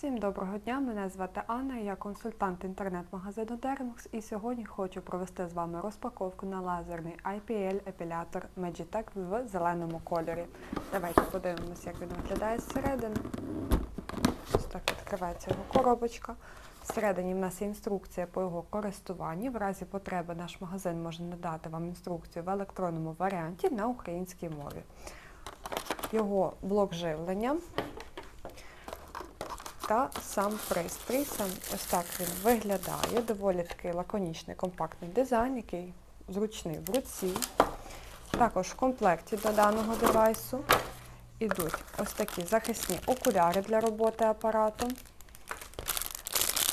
Всім доброго дня, мене звати Анна, я консультант інтернет-магазину Dermix і сьогодні хочу провести з вами розпаковку на лазерний IPL епілятор Magitech в зеленому кольорі. Давайте подивимося, як він виглядає зсередини. Ось так відкривається його коробочка. Всередині в нас є інструкція по його користуванні. В разі потреби наш магазин може надати вам інструкцію в електронному варіанті на українській мові. Його блок живлення та сам пристрій. Сам ось так він виглядає. Доволі такий лаконічний, компактний дизайн, який зручний в руці. Також в комплекті до даного девайсу йдуть ось такі захисні окуляри для роботи апарату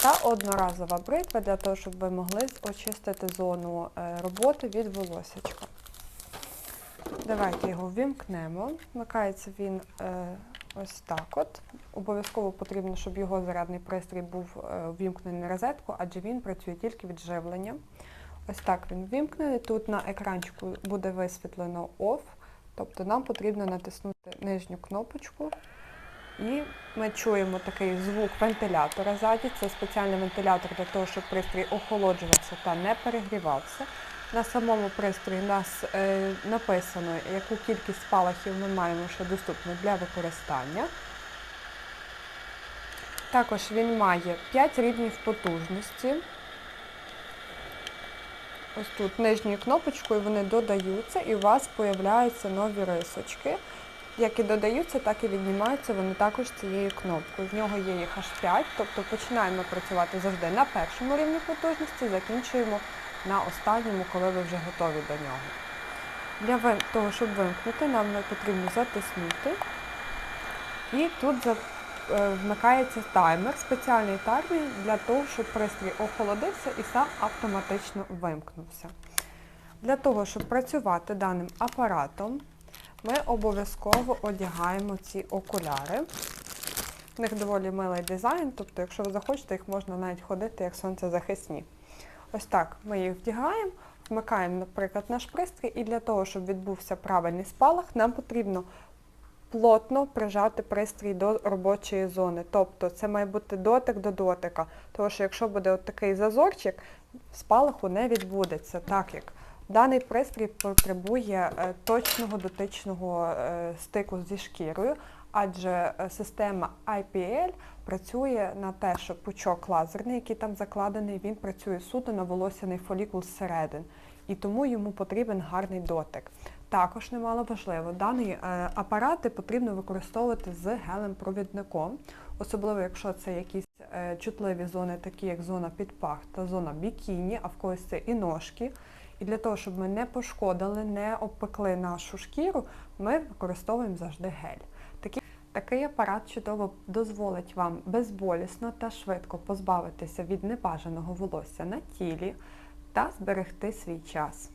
та одноразова бритва для того, щоб ви могли очистити зону е, роботи від волосячка. Давайте його ввімкнемо. Вмикається він е, ось так от. Обов'язково потрібно, щоб його зарядний пристрій був е, ввімкнений на розетку, адже він працює тільки від живлення. Ось так він ввімкнений. Тут на екранчику буде висвітлено OFF, тобто нам потрібно натиснути нижню кнопочку. І ми чуємо такий звук вентилятора ззаді. Це спеціальний вентилятор для того, щоб пристрій охолоджувався та не перегрівався. На самому пристрої нас е, написано, яку кількість спалахів ми маємо ще доступно для використання. Також він має 5 рівнів потужності. Ось тут нижньою кнопочкою вони додаються і у вас з'являються нові рисочки. Як і додаються, так і віднімаються вони також цією кнопкою. В нього є їх аж 5, тобто починаємо працювати завжди на першому рівні потужності, закінчуємо на останньому, коли ви вже готові до нього. Для того, щоб вимкнути, нам потрібно затиснути. І тут е, вмикається таймер, спеціальний таймер для того, щоб пристрій охолодився і сам автоматично вимкнувся. Для того, щоб працювати даним апаратом, ми обов'язково одягаємо ці окуляри. У них доволі милий дизайн, тобто, якщо ви захочете, їх можна навіть ходити як сонцезахисні. Ось так ми їх вдягаємо, вмикаємо, наприклад, наш пристрій, і для того, щоб відбувся правильний спалах, нам потрібно плотно прижати пристрій до робочої зони. Тобто це має бути дотик до дотика. Тому що якщо буде от такий зазорчик, спалаху не відбудеться, так як даний пристрій потребує е, точного дотичного е, стику зі шкірою, адже е, система IPL працює на те, що пучок лазерний, який там закладений, він працює суто на волосяний фолікул зсередин. І тому йому потрібен гарний дотик. Також немало важливо, дані е, апарати потрібно використовувати з гелем-провідником, особливо якщо це якісь чутливі зони, такі як зона під пах та зона бікіні, а в когось це і ножки. І для того, щоб ми не пошкодили, не обпекли нашу шкіру, ми використовуємо завжди гель. Такий, такий апарат чудово дозволить вам безболісно та швидко позбавитися від небажаного волосся на тілі та зберегти свій час.